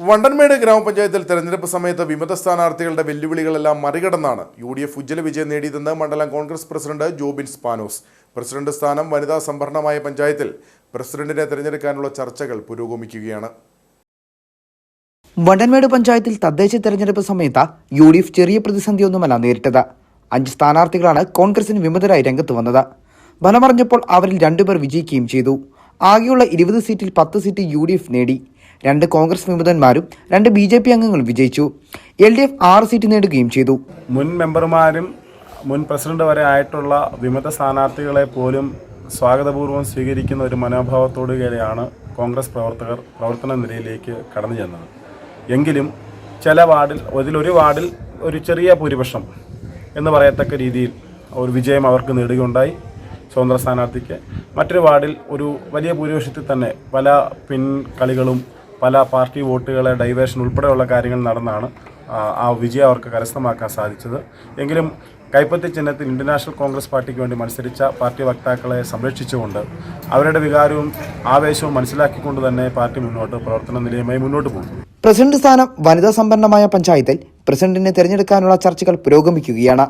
വണ്ടൻമേട് ഗ്രാമപഞ്ചായത്തിൽ തെരഞ്ഞെടുപ്പ് സമയത്ത് വിമത സ്ഥാനാർത്ഥികളുടെ വെല്ലുവിളികളെല്ലാം മറികടന്നാണ് യു ഡി എഫ് ഉജ്ജ്വല വിജയം നേടിയതെന്ന് മണ്ഡലം കോൺഗ്രസ് പ്രസിഡന്റ് ജോബിൻ സ്പാനോസ്. പ്രസിഡന്റ് സ്ഥാനം വനിതാ സംഭരണമായ പഞ്ചായത്തിൽ പ്രസിഡന്റിനെ തെരഞ്ഞെടുക്കാനുള്ള ചർച്ചകൾ പുരോഗമിക്കുകയാണ്. വണ്ടൻമേട് പഞ്ചായത്തിൽ തദ്ദേശ തെരഞ്ഞെടുപ്പ് സമയത്ത് യു ഡി എഫ് ചെറിയ പ്രതിസന്ധിയൊന്നുമല്ല നേരിട്ടത്. അഞ്ച് സ്ഥാനാർത്ഥികളാണ് കോൺഗ്രസിന് വിമതരായി രംഗത്ത് വന്നത്. ഫലമറിഞ്ഞപ്പോൾ അവരിൽ രണ്ടുപേർ വിജയിക്കുകയും ചെയ്തു. ആകെയുള്ള ഇരുപത് സീറ്റിൽ പത്ത് സീറ്റ് യു നേടി. രണ്ട് കോൺഗ്രസ് വിമതന്മാരും രണ്ട് ബി ജെ പി അംഗങ്ങളും വിജയിച്ചു. എൽ ഡി എഫ് ആറ് സീറ്റ് നേടുകയും ചെയ്തു. മുൻ മെമ്പർമാരും മുൻ പ്രസിഡന്റ് വരെ ആയിട്ടുള്ള വിമത സ്ഥാനാർത്ഥികളെ പോലും സ്വാഗതപൂർവം സ്വീകരിക്കുന്ന ഒരു മനോഭാവത്തോടുകൂടിയാണ് കോൺഗ്രസ് പ്രവർത്തകർ പ്രവർത്തന നിലയിലേക്ക് കടന്നു ചെന്നത്. എങ്കിലും ചില വാർഡിൽ അതിലൊരു വാർഡിൽ ഒരു ചെറിയ ഭൂരിപക്ഷം എന്ന് പറയത്തക്ക രീതിയിൽ ഒരു വിജയം അവർക്ക് നേടുകയുണ്ടായി സ്വതന്ത്ര സ്ഥാനാർത്ഥിക്ക്. മറ്റൊരു വാർഡിൽ ഒരു വലിയ ഭൂരിപക്ഷത്തിൽ തന്നെ പല പിൻകളികളും പല പാർട്ടി വോട്ടുകളെ ഡൈവേഷൻ ഉൾപ്പെടെയുള്ള കാര്യങ്ങൾ നടന്നാണ് ആ, വിജയം അവർക്ക് കരസ്ഥമാക്കാൻ സാധിച്ചത്. എങ്കിലും കൈപ്പത്തി ചിഹ്നത്തിൽ ഇന്ത്യൻ നാഷണൽ കോൺഗ്രസ് പാർട്ടിക്ക് വേണ്ടി മത്സരിച്ച പാർട്ടി വക്താക്കളെ സംരക്ഷിച്ചുകൊണ്ട് അവരുടെ വികാരവും ആവേശവും മനസ്സിലാക്കിക്കൊണ്ട് തന്നെ പാർട്ടി മുന്നോട്ട് പ്രവർത്തന നിലയമായി മുന്നോട്ട് പോകും. പ്രസിഡന്റ് സ്ഥാനം വനിതാ സമ്പന്നമായ പഞ്ചായത്തിൽ പ്രസിഡന്റിനെ തിരഞ്ഞെടുക്കാനുള്ള ചർച്ചകൾ പുരോഗമിക്കുകയാണ്.